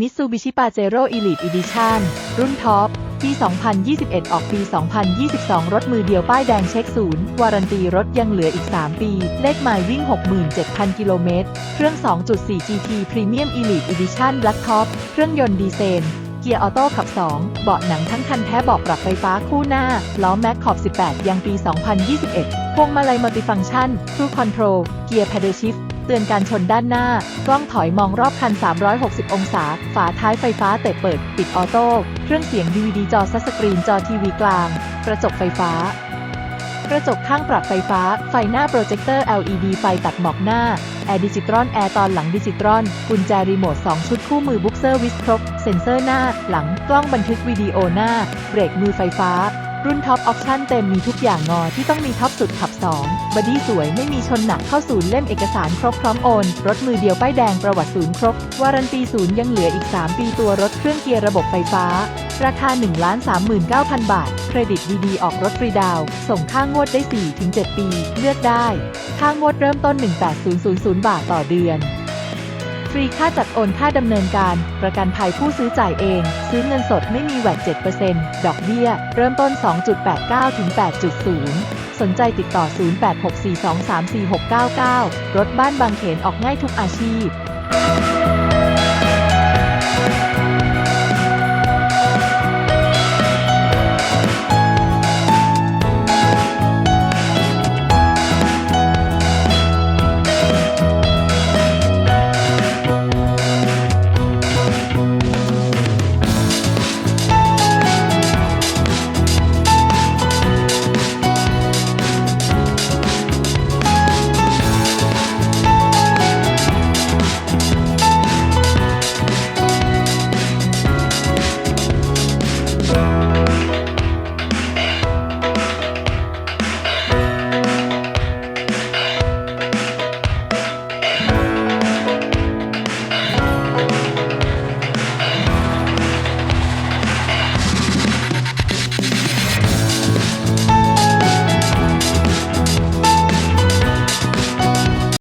Mitsubishi Pajero Elite Edition รุ่นท็อปปี 2021 ออกปี 2022 รถมือเดียวป้ายแดงเช็คศูนย์ วารันตีรถยังเหลืออีก 3 ปี เลขหมายวิ่ง 67,000 กิโลเมตร เครื่อง 2.4 GT Premium Elite Edition Black Top เครื่องยนต์ดีเซลเกียร์ออโต้ขับ 2 เบาะหนังทั้งคันแท้เบาะปรับไฟฟ้าคู่หน้า ล้อแม็กขอบ 18 ยังปี 2021 พวงมาลัยมัลติฟังก์ชัน Cruise Control เกียร์ Pedal Shift เตือนการชนด้านหน้า กล้องถอยมองรอบคัน 360 องศา ฝาท้ายไฟฟ้าเตะเปิด ปิดออโต้ เครื่องเสียง DVD จอซัสสกรีน จอทีวีกลาง กระจกไฟฟ้า กระจกข้างปรับไฟฟ้า ไฟหน้าโปรเจคเตอร์ LED ไฟตัดหมอกหน้า แอร์ดิจิตรอน แอร์ตอนหลังดิจิตรอน กุญแจรีโมท 2 ชุดคู่มือบุ๊กเซอร์วิสครบ เซ็นเซอร์หน้า หลัง กล้องบันทึกวิดีโอหน้า เบรกมือไฟฟ้า รุ่นท็อปออปชั่นเต็มมีทุกอย่างงอที่ต้องมีท็อปสุดขับ 2บอดี้สวยไม่มีชนหนักเข้าศูนย์เล่มเอกสารครบพร้อมโอน รถมือเดียวป้ายแดงประวัติศูนย์ครบ วารันตีศูนย์ยังเหลืออีก 3 ปีตัวรถเครื่องเกียร์ระบบไฟฟ้า ราคา 1 3 9 0 0 0 บาท เครดิตดีๆออกรถฟรีดาว ส่งค่างวดได้ 4-7 ปี เลือกได้ ค่างวดเริ่มต้น 18000 บาทต่อเดือน ฟรีค่าจัดโอนค่าดำเนินการ ประกันภัยผู้ซื้อจ่ายเอง ซื้อเงินสดไม่มีแวด7%ดอกเบี้ย เริ่มต้น 2.89 ถึง 8.0 สนใจติดต่อ 0864234699 รถบ้านบางเขนออกง่ายทุกอาชีพ